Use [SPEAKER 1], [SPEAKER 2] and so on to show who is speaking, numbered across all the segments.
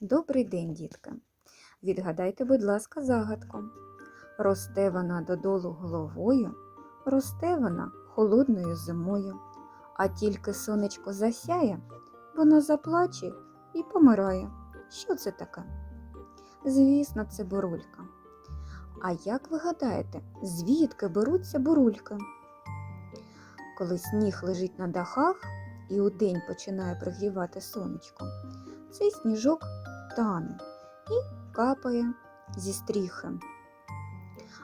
[SPEAKER 1] Добрий день, дітки. Відгадайте, будь ласка, загадку. Росте вона додолу головою, росте вона холодною зимою, а тільки сонечко засяє, вона заплаче і помирає. Що це таке? Звісно, це бурулька. А як ви гадаєте, звідки беруться бурульки? Коли сніг лежить на дахах і удень починає пригрівати сонечко, цей сніжок тане і капає зі стріхи.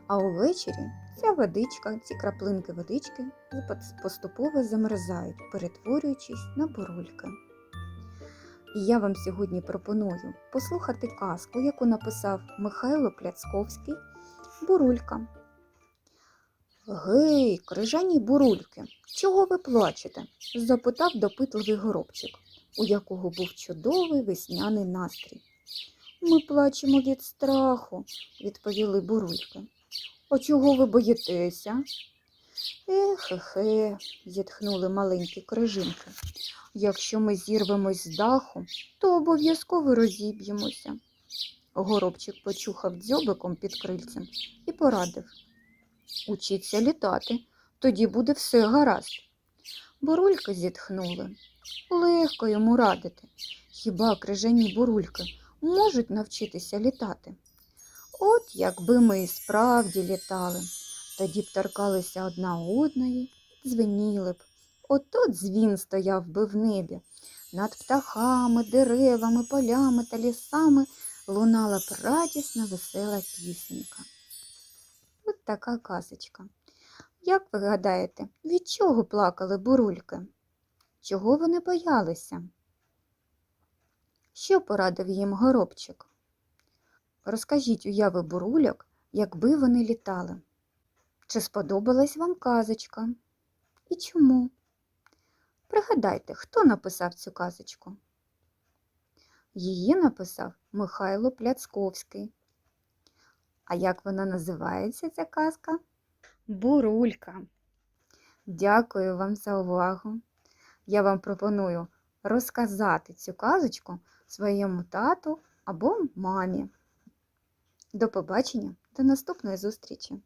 [SPEAKER 1] А увечері ця водичка, ці краплинки водички поступово замерзають, перетворюючись на бурульки. І я вам сьогодні пропоную послухати казку, яку написав Михайло Пляцковський Бурулька. Гей, крижані бурульки, чого ви плачете? запитав допитливий горобчик, у якого був чудовий весняний настрій. Ми плачемо від страху, відповіли бурульки. А чого ви боїтеся? Ехе-хе, зітхнули маленькі крижинки. Якщо ми зірвемось з даху, то обов'язково розіб'ємося. Горобчик почухав дзьобиком під крильцем і порадив. Учіться літати, тоді буде все гаразд. Бурульки зітхнули. Легко йому радити. Хіба крижані бурульки можуть навчитися літати? От якби ми і справді літали, тоді б торкалися одна одної, дзвеніли б. Ото дзвін стояв би в небі. Над птахами, деревами, полями та лісами лунала б радісна весела пісенька. Така казочка. Як ви гадаєте, від чого плакали бурульки? Чого вони боялися? Що порадив їм горобчик? Розкажіть уяви бурульок, якби вони літали. Чи сподобалась вам казочка? І чому? Пригадайте, хто написав цю казочку? Її написав Михайло Пляцковський. А як вона називається, ця казка? Бурулька. Дякую вам за увагу. Я вам пропоную розказати цю казочку своєму тату або мамі. До побачення, до наступної зустрічі!